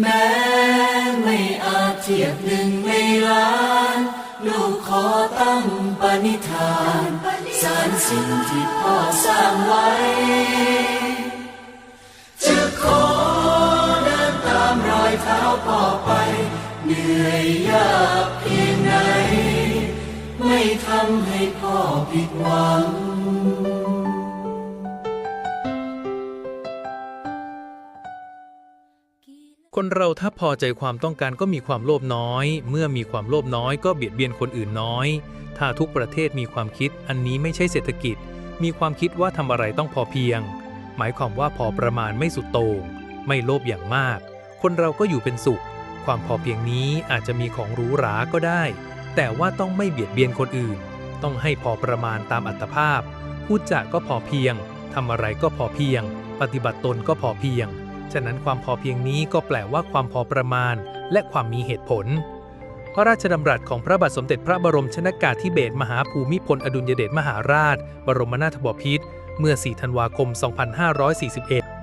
แม้ไม่อาจเทียบหนึ่งในล้าน ลูกขอตั้งปณิธานสารสิ่งที่พ่อสร้างไว้ จะขอเดินตามรอยเท้าพ่อไป เหนื่อยยากเพียงไหน ไม่ทำให้พ่อผิดหวัง คนเราถ้าพอใจความต้องการก็มีความโลภน้อย เมื่อมีความโลภน้อยก็เบียดเบียนคนอื่นน้อย ถ้าทุกประเทศมีความคิดอันนี้ไม่ใช่เศรษฐกิจ มีความคิดว่าทำอะไรต้องพอเพียง หมายความว่าพอประมาณไม่สุดโต่งไม่โลภอย่างมาก คนเราก็อยู่เป็นสุข ความพอเพียงนี้อาจจะมีของหรูหราก็ได้ แต่ว่าต้องไม่เบียดเบียนคนอื่น ต้องให้พอประมาณตามอัตภาพพูดจาก็พอเพียงทำอะไรก็พอเพียง ปฏิบัติตนก็พอเพียง ฉะนั้นความพอเพียงนี้ก็แปลว่าความพอประมาณ และความมีเหตุผล พระราชดำรัสของพระบาทสมเด็จพระบรมชนากาธิเบศรมหาภูมิพลอดุลยเดชมหาราช บรมนาถบพิตรเมื่อ 4 ธันวาคม 2541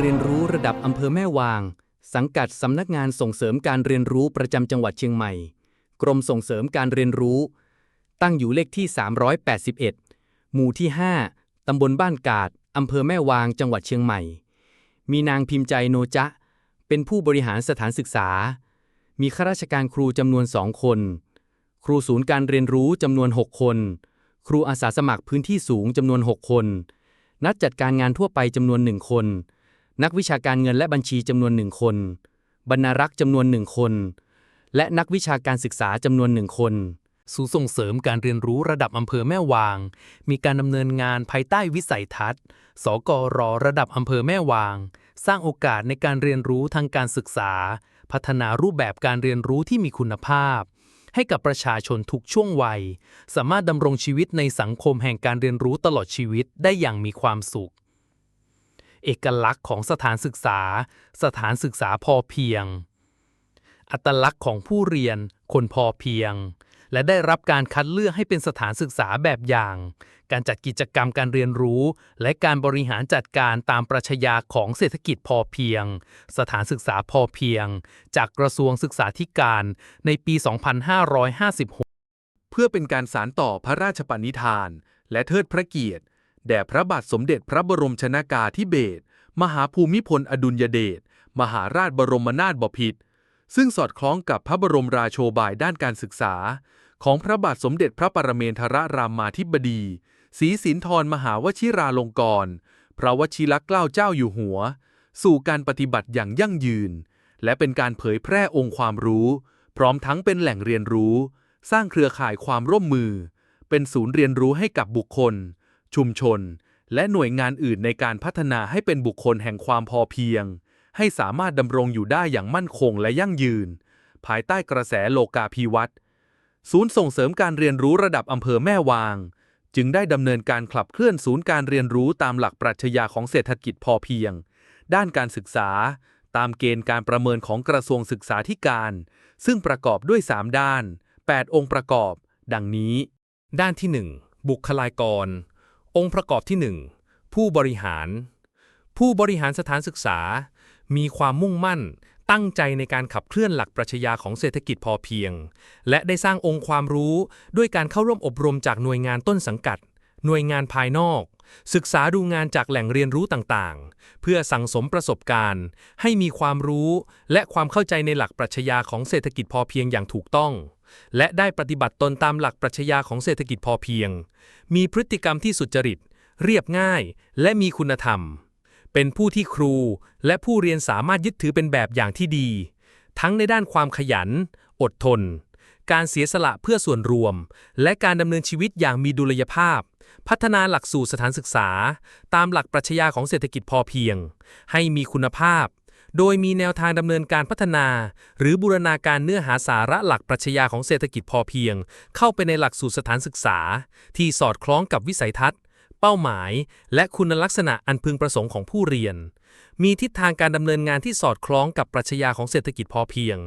เสริมการเรียนรู้ระดับอำเภอแม่วาง สังกัดสำนักงานส่งเสริมการเรียนรู้ประจำจังหวัดเชียงใหม่ กรมส่งเสริมการเรียนรู้ ตั้งอยู่เลขที่ 381 หมู่ที่ 5 ตำบลบ้านกาดอำเภอแม่วาง จังหวัดเชียงใหม่ มีนางพิมพ์ใจโนจะเป็นผู้บริหารสถานศึกษา มีข้าราชการครูจำนวนสองคน ครูศูนย์การเรียนรู้จำนวน 6 คน ครูอาสาสมัครพื้นที่สูงจำนวน 6 คน นักจัดการงานทั่วไปจำนวนหนึ่งคน นักวิชาการเงินและบัญชีจำนวนหนึ่งคน บรรณารักษ์จำนวนหนึ่งคน และนักวิชาการศึกษาจำนวนหนึ่งคนศูนย์ส่งเสริมการเรียนรู้ระดับอำเภอแม่วาง มีการดำเนินงานภายใต้วิสัยทัศน์ สกรระดับอำเภอแม่วาง สร้างโอกาสในการเรียนรู้ทางการศึกษา พัฒนารูปแบบการเรียนรู้ที่มีคุณภาพ ให้กับประชาชนทุกช่วงวัย สามารถดำรงชีวิตในสังคมแห่งการเรียนรู้ตลอดชีวิตได้อย่างมีความสุข เอกลักษณ์ของสถานศึกษา สถานศึกษาพอเพียง อัตลักษณ์ของผู้เรียน คนพอเพียง และได้รับการคัดเลือกให้เป็นสถานศึกษาแบบอย่าง การจัดกิจกรรมการเรียนรู้ และการบริหารจัดการตามปรัชญาของเศรษฐกิจพอเพียง สถานศึกษาพอเพียง จากกระทรวงศึกษาธิการในปี 2556 เพื่อเป็นการสารต่อพระราชปณิธาน และเทิดพระเกียรติ แด่พระบาทสมเด็จพระบรมชนากาธิเบศรมหาภูมิพลอดุลยเดชมหาราชบรมนาถบพิตรซึ่งสอดคล้องกับพระบรมราโชบายด้านการศึกษา ของพระบาทสมเด็จพระปรเมนทรรามาธิบดีศรีสินธรมหาวชิราลงกรณ์พระวชิรเกล้าเจ้าอยู่หัว สู่การปฏิบัติอย่างยั่งยืน และเป็นการเผยแพร่องค์ความรู้ พร้อมทั้งเป็นแหล่งเรียนรู้ สร้างเครือข่ายความร่วมมือ เป็นศูนย์เรียนรู้ให้กับบุคคล ชุมชน และหน่วยงานอื่นในการพัฒนาให้เป็นบุคคลแห่งความพอเพียง ให้สามารถดำรงอยู่ได้อย่างมั่นคงและยั่งยืน ภายใต้กระแสโลกาภิวัตน์ศูนย์ส่งเสริมการเรียนรู้ระดับอำเภอแม่วาง จึงได้ดำเนินการขับเคลื่อนศูนย์การเรียนรู้ตามหลักปรัชญาของเศรษฐกิจพอเพียง ด้านการศึกษา ตามเกณฑ์การประเมินของกระทรวงศึกษาธิการ ซึ่งประกอบด้วย 3 ด้าน 8 องค์ประกอบ ดังนี้ ด้านที่ 1 บุคลากร องค์ประกอบที่ 1 ผู้บริหาร ผู้บริหารสถานศึกษา มีความมุ่งมั่น ตั้งใจในการขับเคลื่อนหลักปรัชญาของเศรษฐกิจพอเพียง และได้สร้างองค์ความรู้ด้วยการเข้าร่วมอบรมจากหน่วยงานต้นสังกัด หน่วยงานภายนอก ศึกษาดูงานจากแหล่งเรียนรู้ต่างๆ เพื่อสั่งสมประสบการณ์ ให้มีความรู้ และความเข้าใจในหลักปรัชญาของเศรษฐกิจพอเพียงอย่างถูกต้อง และได้ปฏิบัติตนตามหลักปรัชญาของเศรษฐกิจพอเพียง มีพฤติกรรมที่สุจริต เรียบง่าย และมีคุณธรรม เป็นผู้ที่ครูและผู้เรียนสามารถยึดถือเป็นแบบอย่างที่ดี ทั้งในด้านความขยัน อดทน การเสียสละเพื่อส่วนรวม และการดำเนินชีวิตอย่างมีดุลยภาพ พัฒนาหลักสูตรสถานศึกษา ตามหลักปรัชญาของเศรษฐกิจพอเพียง ให้มีคุณภาพ โดยมีแนวทางดำเนินการพัฒนา หรือบูรณาการเนื้อหาสาระหลักปรัชญาของเศรษฐกิจพอเพียง เข้าไปในหลักสูตรสถานศึกษา ที่สอดคล้องกับวิสัยทัศน์ เป้าหมาย และคุณลักษณะอันพึงประสงค์ของผู้เรียน มีทิศทางการดำเนินงานที่สอดคล้องกับปรัชญาของเศรษฐกิจพอเพียง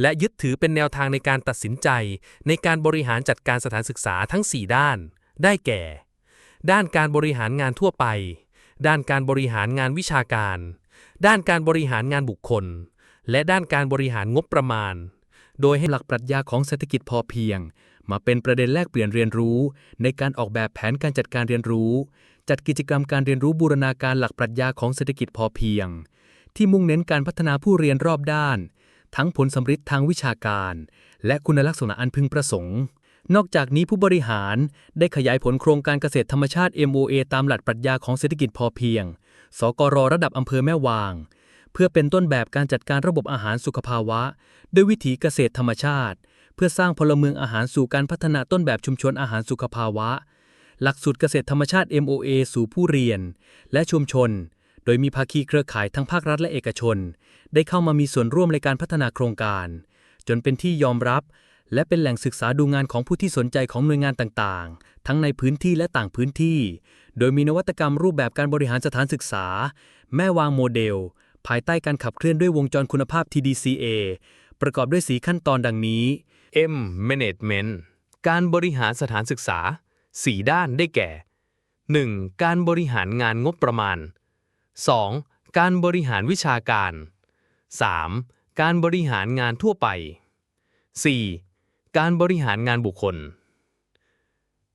และยึดถือเป็นแนวทางในการตัดสินใจ ในการบริหารจัดการสถานศึกษาทั้ง 4 ด้าน ได้แก่ ด้านการบริหารงานทั่วไป ด้านการบริหารงานวิชาการ ด้านการบริหารงานบุคคล และด้านการบริหารงบประมาณ โดยให้ให้หลักปรัชญาของเศรษฐกิจพอเพียง มาเป็นประเด็นแลกเปลี่ยนเรียนรู้ ในการออกแบบแผนการจัดการเรียนรู้ จัดกิจกรรมการเรียนรู้บูรณาการหลักปรัชญาของเศรษฐกิจพอเพียง ที่มุ่งเน้นการพัฒนาผู้เรียนรอบด้าน ทั้งผลสำฤทธิ์ทางวิชาการ และคุณลักษณะอันพึงประสงค์นอกจากนี้ผู้บริหารได้ขยายผลโครงการเกษตรธรรมชาติ MOA ตามหลักปรัชญาของเศรษฐกิจพอเพียง สกรระดับอำเภอแม่วาง เพื่อเป็นต้นแบบการจัดการระบบอาหารสุขภาวะ ด้วยวิถีเกษตรธรรมชาติ เพื่อสร้างพลเมืองอาหารสู่การพัฒนาต้นแบบชุมชนอาหารสุขภาวะ หลักสูตรเกษตรธรรมชาติ MOA สู่ผู้เรียน และชุมชน โดยมีภาคีเครือข่ายทั้งภาครัฐและเอกชน ได้เข้ามามีส่วนร่วมในการพัฒนาโครงการ จนเป็นที่ยอมรับ และเป็นแหล่งศึกษาดูงานของผู้ที่สนใจของหน่วยงานต่างๆ ทั้งในพื้นที่และต่างพื้นที่ โดยมีนวัตกรรมรูปแบบการบริหารสถานศึกษา แม่วางโมเดล ภายใต้การขับเคลื่อนด้วยวงจรคุณภาพ TDCA ประกอบด้วยสีขั้นตอนดังนี้ M Management การบริหารสถานศึกษา 4 ด้านได้แก่ 1. การบริหารงานงบประมาณ 2. การบริหารวิชาการ 3. การบริหารงานทั่วไป 4. การบริหารงานบุคคล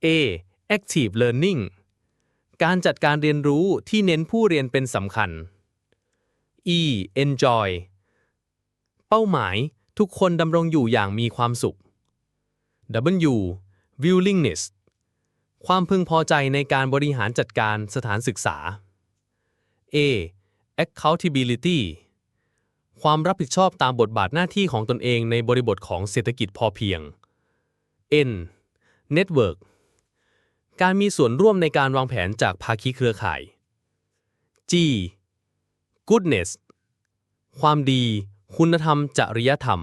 A. Active Learning การจัดการเรียนรู้ที่เน้นผู้เรียนเป็นสำคัญ E. Enjoy เป้าหมายทุกคนดำรงอยู่อย่างมีความสุข W. Willingness ความพึงพอใจในการบริหารจัดการสถานศึกษา A. Accountability ความรับผิดชอบตามบทบาทหน้าที่ของตนเองในบริบทของเศรษฐกิจพอเพียง N. Network การมีส่วนร่วมในการวางแผนจากภาคีเครือข่าย G. Goodness ความดี คุณธรรม จริยธรรม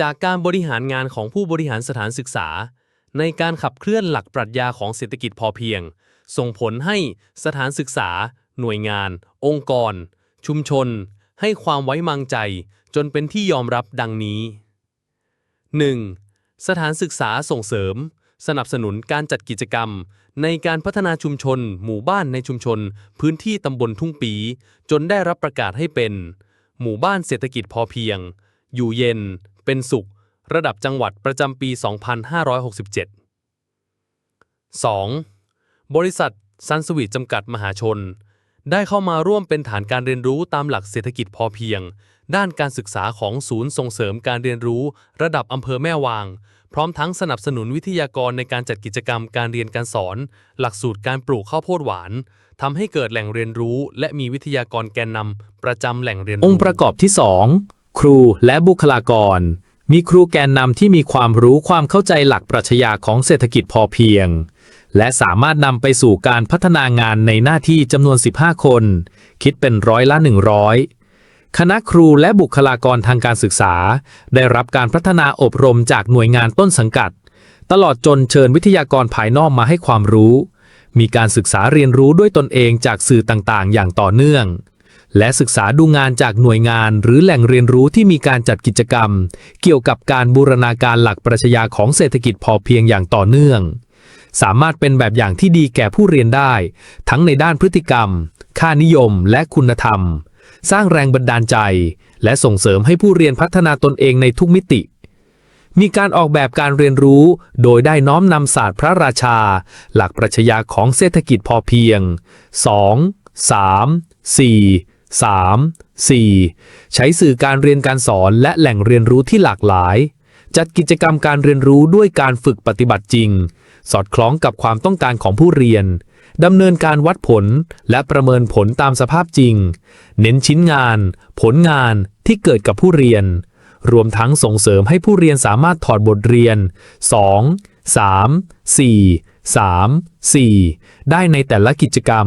จากการบริหารงานของผู้บริหารสถานศึกษา ในการขับเคลื่อนหลักปรัชญาของเศรษฐกิจพอเพียง ส่งผลให้สถานศึกษา หน่วยงาน องค์กร ชุมชน ให้ความไว้วางใจจนเป็นที่ยอมรับดังนี้ 1. สถานศึกษาส่งเสริม สนับสนุนการจัดกิจกรรม ในการพัฒนาชุมชน หมู่บ้านในชุมชน พื้นที่ตำบลทุ่งปี จนได้รับประกาศให้เป็น หมู่บ้านเศรษฐกิจพอเพียง อยู่เย็น เป็นสุข ระดับจังหวัดประจำปี 2567 2. บริษัทซันสวีทจำกัดมหาชน ได้เข้ามาร่วมเป็นฐานการเรียนรู้ตามหลักเศรษฐกิจพอเพียง ด้านการศึกษาของศูนย์ส่งเสริมการเรียนรู้ระดับอำเภอแม่วาง พร้อมทั้งสนับสนุนวิทยากรในการจัดกิจกรรมการเรียนการสอน หลักสูตรการปลูกข้าวโพดหวานทำให้เกิดแหล่งเรียนรู้ และมีวิทยากรแกนนำประจำแหล่งเรียนรู้องค์ประกอบที่ 2 ครูและบุคลากร มีครูแกนนำที่มีความรู้ความเข้าใจหลักปรัชญาของเศรษฐกิจพอเพียง และสามารถนำไปสู่การพัฒนางานในหน้าที่จำนวน 15 คน คิดเป็นร้อยละ 100 คณะครูและบุคลากรทางการศึกษา ได้รับการพัฒนาอบรมจากหน่วยงานต้นสังกัด ตลอดจนเชิญวิทยากรภายนอกมาให้ความรู้ มีการศึกษาเรียนรู้ด้วยตนเองจากสื่อต่างๆ อย่างต่อเนื่อง และศึกษาดูงานจากหน่วยงานหรือแหล่งเรียนรู้ที่มีการจัดกิจกรรม เกี่ยวกับการบูรณาการหลักปรัชญาของเศรษฐกิจพอเพียงอย่างต่อเนื่อง สามารถเป็นแบบอย่างที่ดีแก่ผู้เรียนได้ ทั้งในด้านพฤติกรรม ค่านิยมและคุณธรรม สร้างแรงบันดาลใจ และส่งเสริมให้ผู้เรียนพัฒนาตนเองในทุกมิติ มีการออกแบบการเรียนรู้ โดยได้น้อมนำศาสตร์พระราชา หลักปรัชญาของเศรษฐกิจพอเพียง 2 3 4 3 4 ใช้สื่อการเรียนการสอนและแหล่งเรียนรู้ที่หลากหลาย จัดกิจกรรมการเรียนรู้ด้วยการฝึกปฏิบัติจริง สอดคล้องกับความต้องการของผู้เรียนดำเนินการวัดผลและประเมินผลตามสภาพจริง เน้นชิ้นงาน ผลงานที่เกิดกับผู้เรียน รวมทั้งส่งเสริมให้ผู้เรียนสามารถถอดบทเรียน 2 3 4 3 4 ได้ในแต่ละกิจกรรม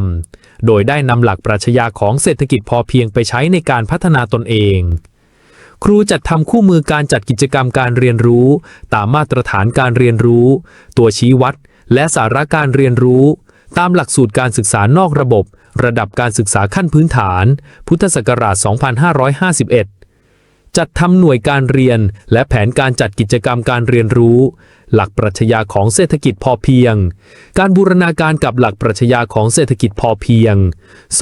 โดยได้นำหลักปรัชญาของเศรษฐกิจพอเพียงไปใช้ในการพัฒนาตนเอง ครูจัดทำคู่มือการจัดกิจกรรมการเรียนรู้ ตามมาตรฐานการเรียนรู้ ตัวชี้วัด และสาระการเรียนรู้ ตามหลักสูตรการศึกษานอกระบบ ระดับการศึกษาขั้นพื้นฐาน พุทธศักราช 2551 จัดทำหน่วยการเรียน และแผนการจัดกิจกรรมการเรียนรู้ หลักปรัชญาของเศรษฐกิจพอเพียง การบูรณาการกับหลักปรัชญาของเศรษฐกิจพอเพียง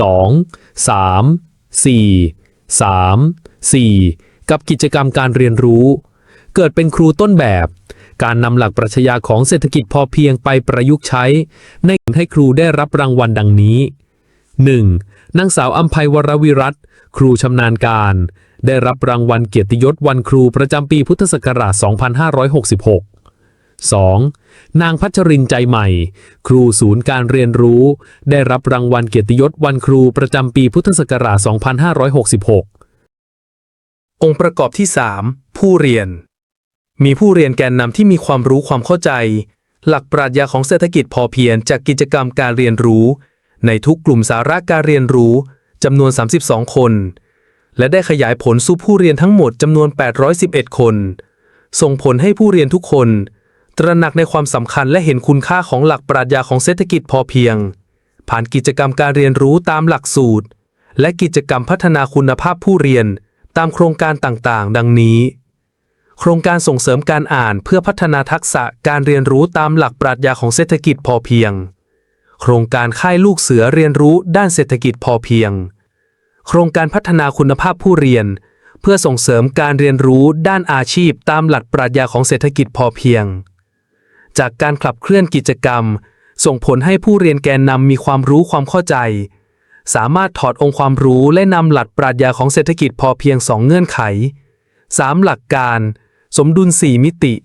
2 3 4 3 4 กับกิจกรรมการเรียนรู้ เกิดเป็นครูต้นแบบ การนำหลักปรัชญาของเศรษฐกิจพอเพียงไปประยุกต์ใช้ ในให้ครูได้รับรางวัลดังนี้ 1. นางสาวอัมภัยวรวิรัตครูชำนาญการ ได้รับรางวัลเกียรติยศวันครูประจำปีพุทธศักราช 2566 2. นางพัชรินใจใหม่ ครูศูนย์การเรียนรู้ ได้รับรางวัลเกียรติยศวันครูประจำปีพุทธศักราช 2566 องค์ประกอบที่ 3 ผู้เรียน มีผู้เรียนแกนนำที่มีความรู้ความเข้าใจ หลักปรัชญาของเศรษฐกิจพอเพียงจากกิจกรรมการเรียนรู้ ในทุกกลุ่มสาระการเรียนรู้จำนวน 32 คน และได้ขยายผลสู่ผู้เรียนทั้งหมดจำนวน 811 คน ส่งผลให้ผู้เรียนทุกคน ตระหนักในความสำคัญและเห็นคุณค่าของหลักปรัชญาของเศรษฐกิจพอเพียง ผ่านกิจกรรมการเรียนรู้ตามหลักสูตร และกิจกรรมพัฒนาคุณภาพผู้เรียน ตามโครงการต่างๆ ดังนี้ โครงการส่งเสริมการอ่านเพื่อพัฒนาทักษะการเรียนรู้ตามหลักปรัชญาของเศรษฐกิจพอเพียง โครงการค่ายลูกเสือเรียนรู้ด้านเศรษฐกิจพอเพียง โครงการพัฒนาคุณภาพผู้เรียน เพื่อส่งเสริมการเรียนรู้ด้านอาชีพตามหลักปรัชญาของเศรษฐกิจพอเพียง จากการขับเคลื่อนกิจกรรม ส่งผลให้ผู้เรียนแกนนำมีความรู้ความเข้าใจ สามารถถอดองค์ความรู้และนำหลักปรัชญาของเศรษฐกิจพอเพียง 2 เงื่อนไข 3 หลักการ สมดุล 4 มิติ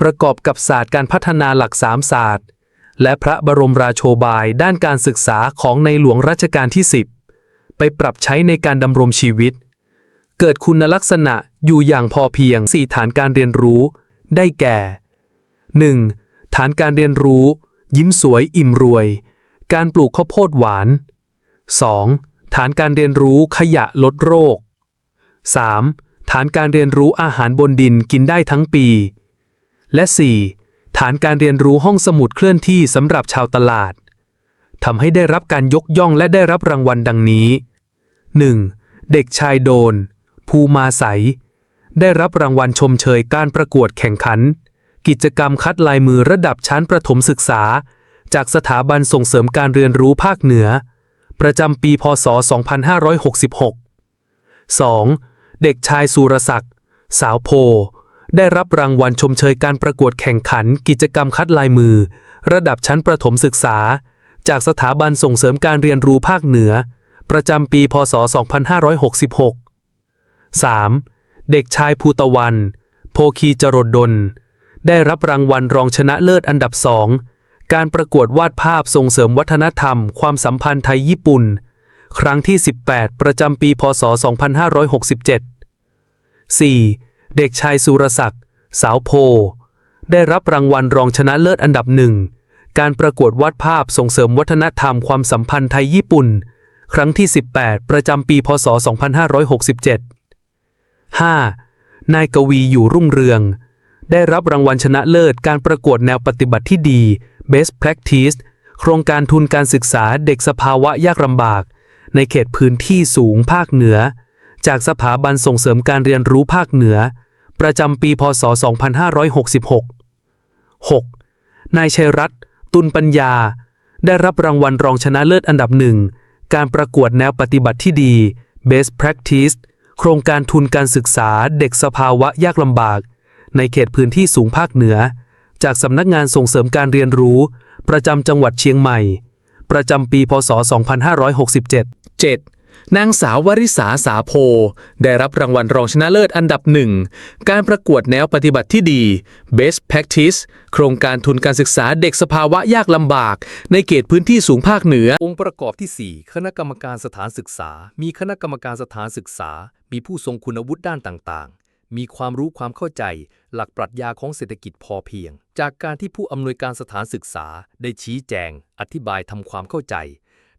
ประกอบกับศาสตร์การพัฒนาหลัก 3 ศาสตร์ และพระบรมราโชบายด้านการศึกษาของในหลวงรัชกาลที่ 10 ไปปรับใช้ในการดำรงชีวิต เกิดคุณลักษณะอยู่อย่างพอเพียง 4 ฐานการเรียนรู้ ได้แก่ 1. ฐานการเรียนรู้ ยิ้มสวยอิ่มรวย การปลูกข้าวโพดหวาน 2. ฐานการเรียนรู้ขยะลดโรค 3. ฐานการเรียนรู้อาหารบนดินกินได้ทั้งปี และ 4. ฐานการเรียนรู้ห้องสมุดเคลื่อนที่สำหรับชาวตลาดทำให้ได้รับการยกย่องและได้รับรางวัลดังนี้ 1. เด็กชายโดน ภูมาใส ได้รับรางวัลชมเชยการประกวดแข่งขัน กิจกรรมคัดลายมือระดับชั้นประถมศึกษา จากสถาบันส่งเสริมการเรียนรู้ภาคเหนือ ประจำปีพศ 2566 2. เด็กชายสุรศักดิ์สาวโพ ได้รับรางวัลชมเชยการประกวดแข่งขันกิจกรรมคัดลายมือ ระดับชั้นประถมศึกษา จากสถาบันส่งเสริมการเรียนรู้ภาคเหนือ ประจำปีพศ 2566 3. เด็กชายภูตะวัน โพคีจรดดล ได้รับรางวัลรองชนะเลิศอันดับสอง การประกวดวาดภาพส่งเสริมวัฒนธรรม ความสัมพันธ์ไทยญี่ปุ่น ครั้งที่ 18 ประจำปี พศ 2567 4. เด็กชายสุรศักดิ์สาวโพ ได้รับรางวัลรองชนะเลิศอันดับหนึ่ง การประกวดวาดภาพส่งเสริมวัฒนธรรมความสัมพันธ์ไทยญี่ปุ่น ครั้งที่ 18 ประจำปี พศ 2567 5. นายกวีอยู่รุ่งเรือง ได้รับรางวัลชนะเลิศการประกวดแนวปฏิบัติที่ดี Best Practice โครงการทุนการศึกษาเด็กสภาวะยากลำบาก ในเขตพื้นที่สูงภาคเหนือ จากสถาบันส่งเสริมการเรียนรู้ภาคเหนือ ประจำปีพศ 2566 6. นายชัยรัตน์ตุลปัญญา ได้รับรางวัลรองชนะเลิศอันดับหนึ่ง การประกวดแนวปฏิบัติที่ดี Best Practice โครงการทุนการศึกษาเด็กสภาวะยากลำบาก ในเขตพื้นที่สูงภาคเหนือ จากสำนักงานส่งเสริมการเรียนรู้ ประจำจังหวัดเชียงใหม่ ประจำปีพศ 2567 7. นางสาววริษาสาโพ ได้รับรางวัลรองชนะเลิศอันดับหนึ่ง การประกวดแนวปฏิบัติที่ดี Best Practice โครงการทุนการศึกษาเด็กสภาวะยากลำบาก ในเขตพื้นที่สูงภาคเหนือ องค์ประกอบที่ 4 คณะกรรมการสถานศึกษา มีคณะกรรมการสถานศึกษา มีผู้ทรงคุณวุฒิด้านต่างๆ มีความรู้ความเข้าใจ หลักปรัชญาของเศรษฐกิจพอเพียง จากการที่ผู้อำนวยการสถานศึกษา ได้ชี้แจง อธิบายทำความเข้าใจ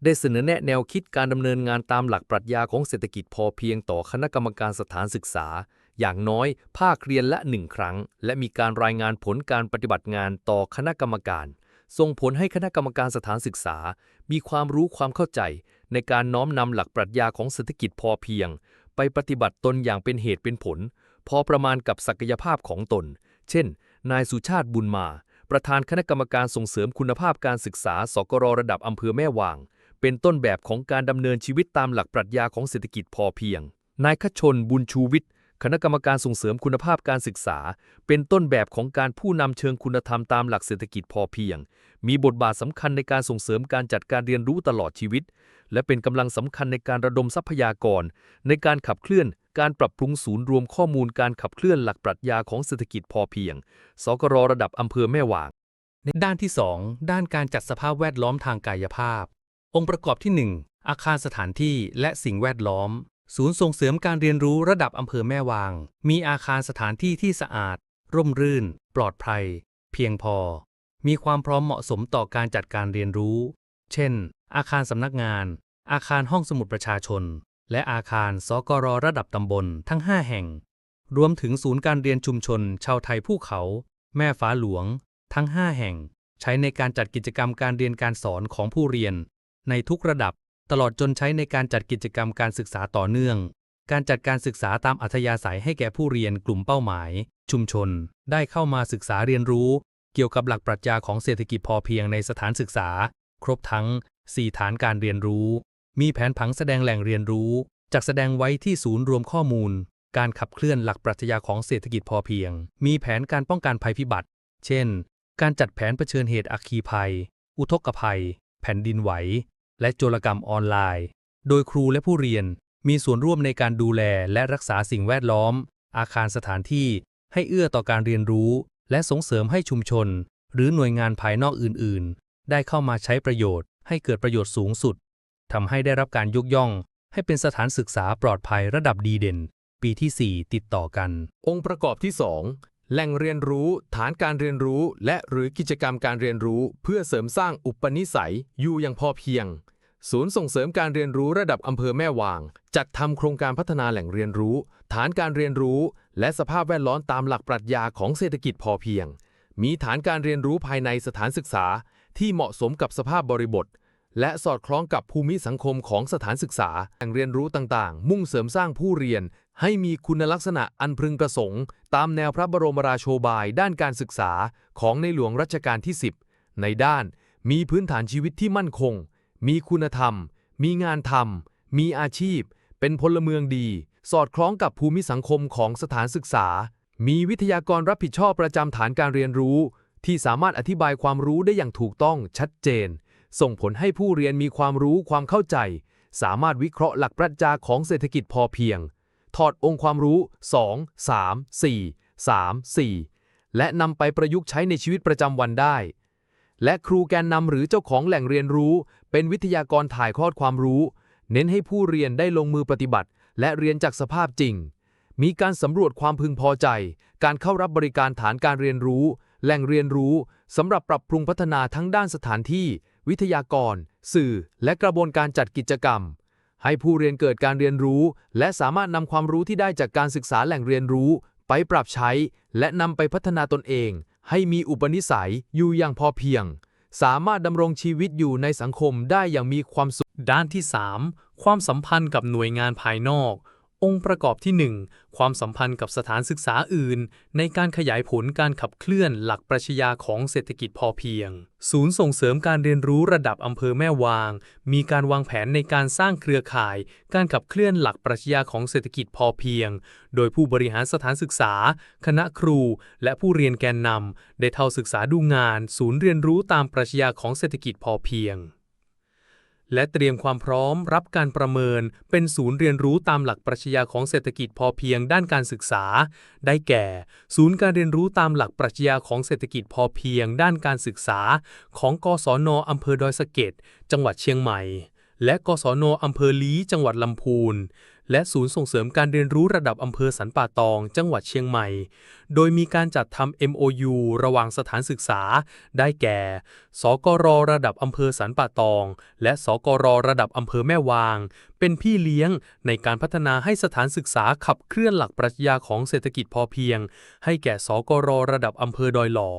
ได้เสนอแนะแนวคิดการดำเนินงานตามหลักปรัชญาของเศรษฐกิจพอเพียงต่อคณะกรรมการสถานศึกษา อย่างน้อย ภาคเรียนละหนึ่งครั้ง และมีการรายงานผลการปฏิบัติงานต่อคณะกรรมการส่งผลให้คณะกรรมการสถานศึกษา มีความรู้ความเข้าใจ ในการน้อมนำหลักปรัชญาของเศรษฐกิจพอเพียง ไปปฏิบัติตนอย่างเป็นเหตุเป็นผล พอประมาณกับศักยภาพของตน เช่น นายสุชาติบุญมา ประธานคณะกรรมการส่งเสริมคุณภาพการศึกษา สกรระดับอำเภอแม่วาง เป็นต้นแบบของการดำเนินชีวิตตามหลักปรัชญาของเศรษฐกิจพอเพียง นายขชนบุญชูวิทย์ คณะกรรมการส่งเสริมคุณภาพการศึกษา เป็นต้นแบบของการผู้นำเชิงคุณธรรมตามหลักเศรษฐกิจพอเพียง มีบทบาทสำคัญในการส่งเสริมการจัดการเรียนรู้ตลอดชีวิต และเป็นกำลังสำคัญในการระดมทรัพยากร ในการขับเคลื่อน การปรับปรุงศูนย์รวมข้อมูลการขับเคลื่อนหลักปรัชญาของเศรษฐกิจพอเพียง สกรระดับอำเภอแม่วาง ในด้านที่ 2 ด้านการจัดสภาพแวดล้อมทางกายภาพ องค์ประกอบที่ 1 อาคารสถานที่และสิ่งแวดล้อม ศูนย์ส่งเสริมการเรียนรู้ระดับอำเภอแม่วาง มีอาคารสถานที่ที่สะอาด ร่มรื่น ปลอดภัย เพียงพอ มีความพร้อมเหมาะสมต่อการจัดการเรียนรู้ เช่น อาคารสำนักงาน อาคารห้องสมุดประชาชน และอาคารสกรระดับตำบลทั้ง 5 แห่ง รวมถึงศูนย์การเรียนชุมชน ชาวไทยภูเขา แม่ฟ้าหลวง ทั้ง 5 แห่ง ใช้ในการจัดกิจกรรมการเรียนการสอนของผู้เรียน ในทุกระดับ ตลอดจนใช้ในการจัดกิจกรรมการศึกษาต่อเนื่อง การจัดการศึกษาตามอัธยาศัยให้แก่ผู้เรียนกลุ่มเป้าหมาย ชุมชน ได้เข้ามาศึกษาเรียนรู้ เกี่ยวกับหลักปรัชญาของเศรษฐกิจพอเพียงในสถานศึกษา ครบทั้ง 4 ฐานการเรียนรู้ มีแผนผังแสดงแหล่งเรียนรู้จัดแสดงไว้ที่ศูนย์รวมข้อมูล การขับเคลื่อนหลักปรัชญาของเศรษฐกิจพอเพียง มีแผนการป้องกันภัยพิบัติ เช่น การจัดแผนเผชิญเหตุอัคคีภัย อุทกภัย แผ่นดินไหว และโจรกรรมออนไลน์ โดยครูและผู้เรียนมีส่วนร่วมในการดูแลและรักษาสิ่งแวดล้อม อาคารสถานที่ ให้เอื้อต่อการเรียนรู้ และส่งเสริมให้ชุมชน หรือหน่วยงานภายนอกอื่น ๆ ได้เข้ามาใช้ประโยชน์ ให้เกิดประโยชน์สูงสุดทำให้ได้รับการยกย่อง ให้เป็นสถานศึกษาปลอดภัยระดับดีเด่น ปีที่ 4 ติดต่อกัน องค์ประกอบที่ 2 แหล่งเรียนรู้ ฐานการเรียนรู้ และหรือกิจกรรมการเรียนรู้ เพื่อเสริมสร้างอุปนิสัย อยู่อย่างพอเพียง ศูนย์ส่งเสริมการเรียนรู้ระดับอำเภอแม่วาง จัดทำโครงการพัฒนาแหล่งเรียนรู้ ฐานการเรียนรู้ และสภาพแวดล้อมตามหลักปรัชญาของเศรษฐกิจพอเพียง มีฐานการเรียนรู้ภายในสถานศึกษา ที่เหมาะสมกับสภาพบริบท และสอดคล้องกับภูมิสังคมของสถานศึกษาแหล่งเรียนรู้ต่างๆ มุ่งเสริมสร้างผู้เรียน ให้มีคุณลักษณะอันพึงประสงค์ ตามแนวพระบรมราโชบายด้านการศึกษาของในหลวงรัชกาลที่ 10 ในด้านมีพื้นฐานชีวิตที่มั่นคง มีคุณธรรม มีงานทำมีอาชีพ เป็นพลเมืองดี สอดคล้องกับภูมิสังคมของสถานศึกษา มีวิทยากรรับผิดชอบประจำฐานการเรียนรู้ ที่สามารถอธิบายความรู้ได้อย่างถูกต้องชัดเจน ส่งผลให้ผู้เรียนมีความรู้ความเข้าใจ สามารถวิเคราะห์หลักปรัชญาของเศรษฐกิจพอเพียง อดองค์ความรู้ 2 3 4 3 4 และนำไปประยุกต์ใช้ในชีวิตประจำวันได้ และครูแกนนำหรือเจ้าของแหล่งเรียนรู้ เป็นวิทยากรถ่ายทอดความรู้ เน้นให้ผู้เรียนได้ลงมือปฏิบัติ และเรียนจากสภาพจริง มีการสำรวจความพึงพอใจ การเข้ารับบริการฐานการเรียนรู้ แหล่งเรียนรู้สำหรับปรับปรุงพัฒนาทั้งด้านสถานที่ วิทยากร สื่อ และกระบวนการจัดกิจกรรม ให้ผู้เรียนเกิดการเรียนรู้ และสามารถนำความรู้ที่ได้จากการศึกษาแหล่งเรียนรู้ ไปปรับใช้ และนำไปพัฒนาตนเอง ให้มีอุปนิสัยอยู่อย่างพอเพียง สามารถดำรงชีวิตอยู่ในสังคมได้อย่างมีความสุข ด้านที่ 3 ความสัมพันธ์กับหน่วยงานภายนอก องค์ประกอบที่ 1 ความสัมพันธ์กับสถานศึกษาอื่น ในการขยายผลการขับเคลื่อนหลักปรัชญาของเศรษฐกิจพอเพียง ศูนย์ส่งเสริมการเรียนรู้ระดับอำเภอแม่วาง มีการวางแผนในการสร้างเครือข่าย การขับเคลื่อนหลักปรัชญาของเศรษฐกิจพอเพียง โดยผู้บริหารสถานศึกษา คณะครู และผู้เรียนแกนนำได้เท่าศึกษาดูงาน ศูนย์เรียนรู้ตามปรัชญาของเศรษฐกิจพอเพียง และเตรียมความพร้อมรับการประเมิน เป็นศูนย์เรียนรู้ตามหลักปรัชญาของเศรษฐกิจพอเพียงด้านการศึกษา ได้แก่ ศูนย์การเรียนรู้ตามหลักปรัชญาของเศรษฐกิจพอเพียง ด้านการศึกษา ของกศนอำเภอดอยสะเก็ดจังหวัดเชียงใหม่ และกศนอำเภอลี้จังหวัดลำพูน และศูนย์ส่งเสริมการเรียนรู้ระดับอำเภอสันป่าตอง จังหวัดเชียงใหม่ โดยมีการจัดทำ MOU ระหว่างสถานศึกษา ได้แก่ สกรระดับอำเภอสันป่าตอง และสกรระดับอำเภอแม่วาง เป็นพี่เลี้ยงในการพัฒนาให้สถานศึกษาขับเคลื่อนหลักปรัชญาของเศรษฐกิจพอเพียง ให้แก่สกรระดับอำเภอดอยหล่อ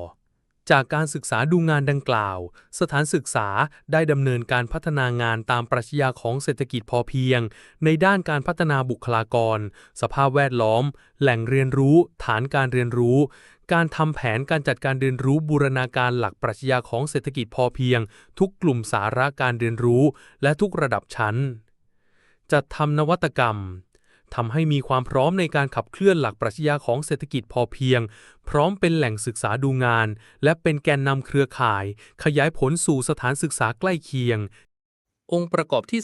จากการศึกษาดูงานดังกล่าว สถานศึกษาได้ดำเนินการพัฒนางานตามปรัชญาของเศรษฐกิจพอเพียง ในด้านการพัฒนาบุคลากร สภาพแวดล้อม แหล่งเรียนรู้ ฐานการเรียนรู้ การทำแผนการจัดการเรียนรู้บูรณาการหลักปรัชญาของเศรษฐกิจพอเพียง ทุกกลุ่มสาระการเรียนรู้ และทุกระดับชั้น จัดทำนวัตกรรม ทำให้มีความพร้อมในการขับเคลื่อนหลักปรัชญาของเศรษฐกิจพอเพียง พร้อมเป็นแหล่งศึกษาดูงาน และเป็นแกนนำเครือข่าย ขยายผลสู่สถานศึกษาใกล้เคียง องค์ประกอบที่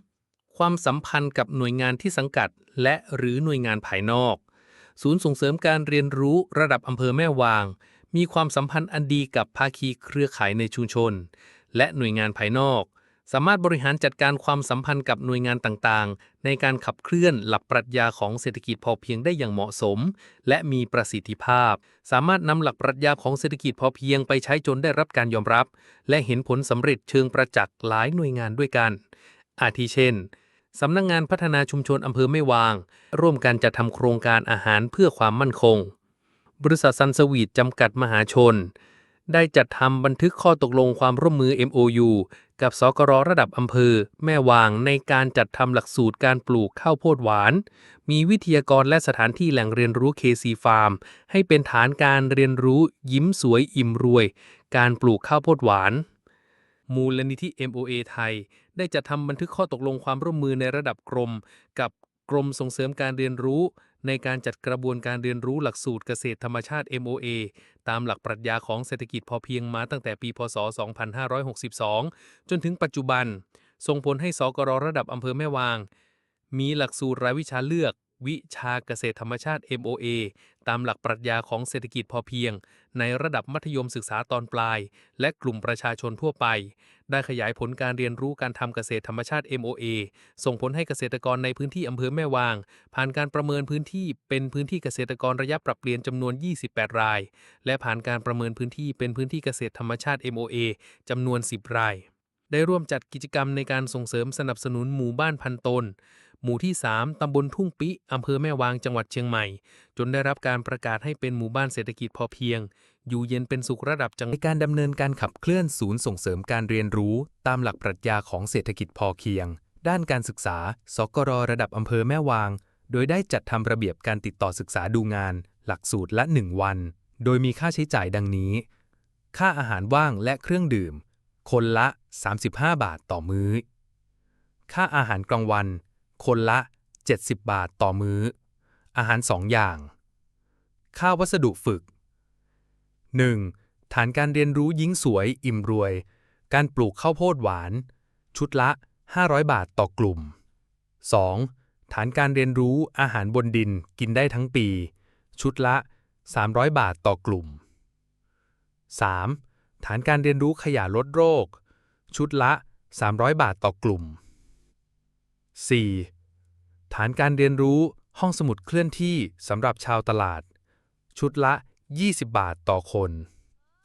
2 ความสัมพันธ์กับหน่วยงานที่สังกัด และหรือหน่วยงานภายนอก ศูนย์ส่งเสริมการเรียนรู้ระดับอำเภอแม่วาง มีความสัมพันธ์อันดีกับภาคีเครือข่ายในชุมชน และหน่วยงานภายนอก สามารถบริหารจัดการความสัมพันธ์กับหน่วยงานต่างๆ ในการขับเคลื่อนหลักปรัชญาของเศรษฐกิจพอเพียงได้อย่างเหมาะสม และมีประสิทธิภาพ สามารถนำหลักปรัชญาของเศรษฐกิจพอเพียงไปใช้จนได้รับการยอมรับ และเห็นผลสำเร็จเชิงประจักษ์หลายหน่วยงานด้วยกัน อาทิเช่นสำนักงงานพัฒนาชุมชนอำเภอไม่วาง ร่วมกันจัดทำโครงการอาหารเพื่อความมั่นคง บริษัทซันสวีทจำกัดมหาชนได้จัดทำบันทึกข้อตกลงความร่วมมือ MOU กับสกรระดับอำเภอ แม่วางในการจัดทำหลักสูตรการปลูกข้าวโพดหวาน มีวิทยากรและสถานที่แหล่งเรียนรู้ KC Farm ให้เป็นฐานการเรียนรู้ยิ้มสวยอิ่มรวย การปลูกข้าวโพดหวาน มูลนิธิ MOA ไทย ได้จัดทำบันทึกข้อตกลงความร่วมมือในระดับกรม กับกรมส่งเสริมการเรียนรู้ ในการจัดกระบวนการเรียนรู้หลักสูตรเกษตรธรรมชาติ MOA ตามหลักปรัชญาของเศรษฐกิจพอเพียงมาตั้งแต่ปี พศ 2562 จนถึงปัจจุบัน ส่งผลให้สกรระดับอำเภอแม่วาง มีหลักสูตรรายวิชาเลือก วิชาเกษตรธรรมชาติ MOA ตามหลักปรัชญาของเศรษฐกิจพอเพียง ในระดับมัธยมศึกษาตอนปลาย และกลุ่มประชาชนทั่วไป ได้ขยายผลการเรียนรู้การทำเกษตรธรรมชาติ MOA ส่งผลให้เกษตรกรในพื้นที่อำเภอแม่วาง ผ่านการประเมินพื้นที่เป็นพื้นที่เกษตรกรระยะปรับเปลี่ยนจำนวน 28 ราย และผ่านการประเมินพื้นที่เป็นพื้นที่เกษตรธรรมชาติ MOA จำนวน 10 รายได้ร่วมจัดกิจกรรมในการส่งเสริมสนับสนุนหมู่บ้านพันตน หมู่ที่ 3 ตำบลทุ่งปิอำเภอแม่วางจังหวัดเชียงใหม่ จนได้รับการประกาศให้เป็นหมู่บ้านเศรษฐกิจพอเพียง อยู่เย็นเป็นสุขระดับจังในการดำเนินการขับเคลื่อนศูนย์ส่งเสริมการเรียนรู้ ตามหลักปรัชญาของเศรษฐกิจพอเพียง ด้านการศึกษา สกรระดับอำเภอแม่วาง โดยได้จัดทำระเบียบการติดต่อศึกษาดูงาน หลักสูตรละ 1 วัน โดยมีค่าใช้จ่ายดังนี้ ค่าอาหารว่างและเครื่องดื่ม คนละ 35 บาทต่อมื้อ ค่าอาหารกลางวัน คนละ 70 บาทต่อมื้อ อาหาร 2 อย่าง ค่าวัสดุฝึก 1. ฐานการเรียนรู้ยิ้งสวยอิ่มรวย การปลูกข้าวโพดหวาน ชุดละ 500 บาทต่อกลุ่ม 2. ฐานการเรียนรู้อาหารบนดินกินได้ทั้งปี ชุดละ 300 บาทต่อกลุ่ม 3. ฐานการเรียนรู้ขยะลดโรค ชุดละ 300 บาทต่อกลุ่ม 4. ฐานการเรียนรู้ห้องสมุดเคลื่อนที่สำหรับชาวตลาด ชุดละ 20 บาทต่อคน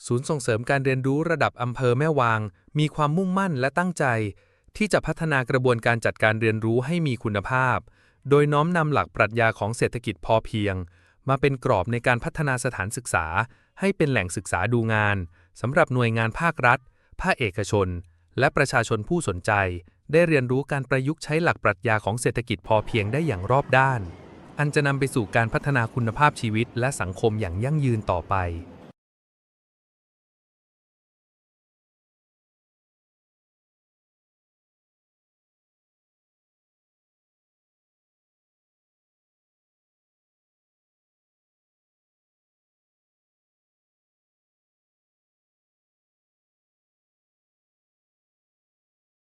ศูนย์ส่งเสริมการเรียนรู้ระดับอำเภอแม่วาง มีความมุ่งมั่นและตั้งใจ ที่จะพัฒนากระบวนการจัดการเรียนรู้ให้มีคุณภาพ โดยน้อมนำหลักปรัชญาของเศรษฐกิจพอเพียง มาเป็นกรอบในการพัฒนาสถานศึกษา ให้เป็นแหล่งศึกษาดูงานสำหรับหน่วยงานภาครัฐ ภาคเอกชน และประชาชนผู้สนใจ ได้เรียนรู้การประยุกต์ใช้หลักปรัชญาของเศรษฐกิจพอเพียงได้อย่างรอบด้าน อันจะนำไปสู่การพัฒนาคุณภาพชีวิตและสังคมอย่างยั่งยืนต่อไป